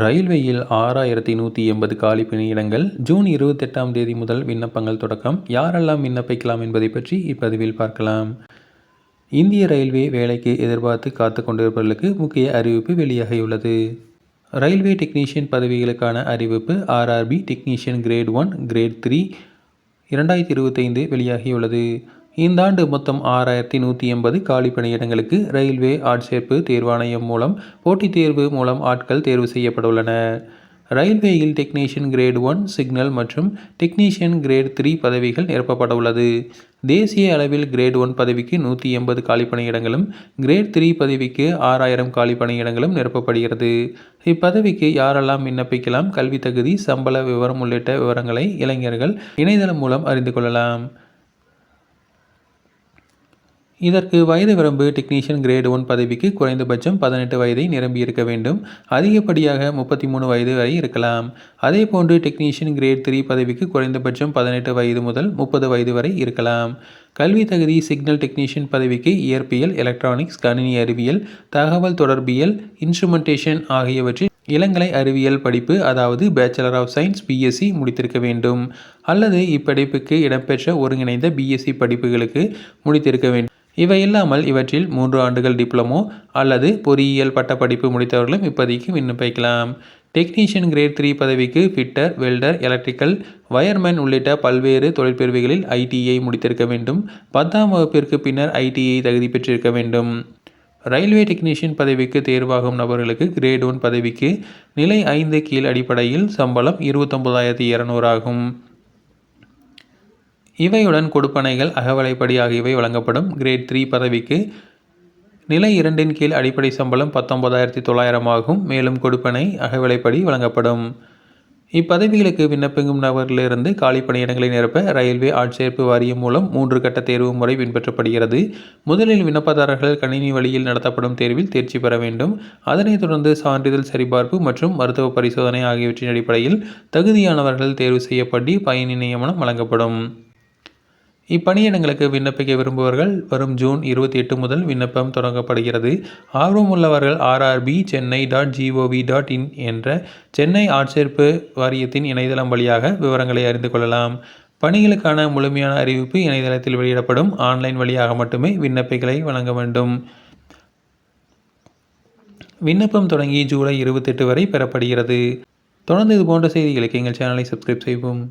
ரயில்வேயில் ஆறாயிரத்தி நூற்றி எண்பது காலி பணியிடங்கள் ஜூன் இருபத்தெட்டாம் தேதி முதல் விண்ணப்பங்கள் தொடக்கம். யாரெல்லாம் விண்ணப்பிக்கலாம் என்பதை பற்றி இப்பதிவில் பார்க்கலாம். இந்திய ரயில்வே வேலைக்கு எதிர்பார்த்து காத்து கொண்டிருப்பவர்களுக்கு முக்கிய அறிவிப்பு வெளியாகியுள்ளது. ரயில்வே டெக்னீஷியன் பதவிகளுக்கான அறிவிப்பு RRB technician grade one grade three இரண்டாயிரத்தி இருபத்தைந்து வெளியாகியுள்ளது. இந்த ஆண்டு மொத்தம் ஆறாயிரத்தி நூற்றி எண்பது காலி பணியிடங்களுக்கு ரயில்வே ஆட்சேர்ப்பு தேர்வாணையம் மூலம் போட்டித் தேர்வு மூலம் ஆட்கள் தேர்வு செய்யப்பட்டுள்ளனர் ரயில்வேயில் டெக்னீஷியன் கிரேட் ஒன் சிக்னல் மற்றும் டெக்னீஷியன் கிரேட் த்ரீ பதவிகள் நிரப்பப்பட உள்ளது தேசிய அளவில் கிரேட் ஒன் பதவிக்கு நூற்றி எண்பது காலி பணியிடங்களும் கிரேட் த்ரீ பதவிக்கு ஆறாயிரம் காலி பணியிடங்களும் நிரப்பப்படுகிறது. இப்பதவிக்கு யாரெல்லாம் விண்ணப்பிக்கலாம் கல்வி தகுதி சம்பள விவரம் உள்ளிட்ட விவரங்களை இளைஞர்கள் இணையதளம் மூலம் அறிந்து கொள்ளலாம். இதற்கு வயது வரம்பு டெக்னீஷியன் கிரேட் ஒன் பதவிக்கு குறைந்தபட்சம் பதினெட்டு வயதை நிரம்பியிருக்க வேண்டும். அதிகப்படியாக முப்பத்தி மூணு வயது வரை இருக்கலாம். அதே போன்று டெக்னீஷியன் கிரேட் த்ரீ பதவிக்கு குறைந்தபட்சம் பதினெட்டு வயது முதல் முப்பது வயது வரை இருக்கலாம். கல்வி தகுதி சிக்னல் டெக்னீஷியன் பதவிக்கு இயற்பியல் எலக்ட்ரானிக்ஸ் கணினி அறிவியல் தகவல் தொடர்பியல் இன்ஸ்ட்ருமெண்டேஷன் ஆகியவற்றில் இளங்கலை அறிவியல் படிப்பு அதாவது பேச்சுலர் ஆஃப் சயின்ஸ் பிஎஸ்சி முடித்திருக்க வேண்டும். அல்லது இப்படிப்புக்கு இடம்பெற்ற ஒருங்கிணைந்த பிஎஸ்சி படிப்புகளுக்கு முடித்திருக்க வேண்டும். இவை இல்லாமல் இவற்றில் மூன்று ஆண்டுகள் டிப்ளமோ அல்லது பொறியியல் பட்டப்படிப்பு முடித்தவர்களும் இப்போதைக்கு விண்ணப்பிக்கலாம். டெக்னீஷியன் கிரேட் த்ரீ பதவிக்கு ஃபிட்டர் வெல்டர் எலக்ட்ரிக்கல் வயர்மேன் உள்ளிட்ட பல்வேறு தொழிற்பிரிவுகளில் ஐடிஐ முடித்திருக்க வேண்டும். பத்தாம் வகுப்பிற்கு பின்னர் ஐடிஐ தகுதி பெற்றிருக்க வேண்டும். ரயில்வே டெக்னீஷியன் பதவிக்கு தேர்வாகும் நபர்களுக்கு கிரேட் ஒன் பதவிக்கு நிலை ஐந்து கீழ் அடிப்படையில் சம்பளம் இருபத்தொம்பதாயிரத்தி இரநூறு ஆகும். இவையுடன் கொடுப்பனைகள் அகவலைப்படி ஆகியவை வழங்கப்படும். கிரேட் த்ரீ பதவிக்கு நிலை இரண்டின் கீழ் அடிப்படை சம்பளம் பத்தொன்பதாயிரத்தி தொள்ளாயிரம் ஆகும். மேலும் கொடுப்பனை அகவிலைப்படி வழங்கப்படும். இப்பதவிகளுக்கு விண்ணப்பிக்கும் நபரிலிருந்து காலி பணியிடங்களை நிரப்ப ரயில்வே ஆட்சேர்ப்பு வாரியம் மூலம் மூன்று கட்ட தேர்வு முறை பின்பற்றப்படுகிறது. முதலில் விண்ணப்பதாரர்கள் கணினி வழியில் நடத்தப்படும் தேர்வில் தேர்ச்சி பெற வேண்டும். அதனைத் தொடர்ந்து சான்றிதழ் சரிபார்ப்பு மற்றும் மருத்துவ பரிசோதனை ஆகியவற்றின் அடிப்படையில் தகுதியானவர்கள் தேர்வு செய்யப்பட்டு பயணி நியமனம் வழங்கப்படும். இப்பணியிடங்களுக்கு விண்ணப்பிக்க விரும்புவர்கள் வரும் ஜூன் இருபத்தி எட்டு முதல் விண்ணப்பம் தொடங்கப்படுகிறது. ஆர்வமுள்ளவர்கள் RRB Chennai dot G O V dot in என்ற சென்னை ஆட்சேர்ப்பு வாரியத்தின் இணையதளம் வழியாக விவரங்களை அறிந்து கொள்ளலாம். பணிகளுக்கான முழுமையான அறிவிப்பு இணையதளத்தில் வெளியிடப்படும். ஆன்லைன் வழியாக மட்டுமே விண்ணப்பிகளை வழங்க வேண்டும். விண்ணப்பம் தொடங்கி ஜூலை இருபத்தெட்டு வரை பெறப்படுகிறது. தொடர்ந்து இது போன்ற செய்திகளுக்கு எங்கள் சேனலை சப்ஸ்கிரைப் செய்வோம்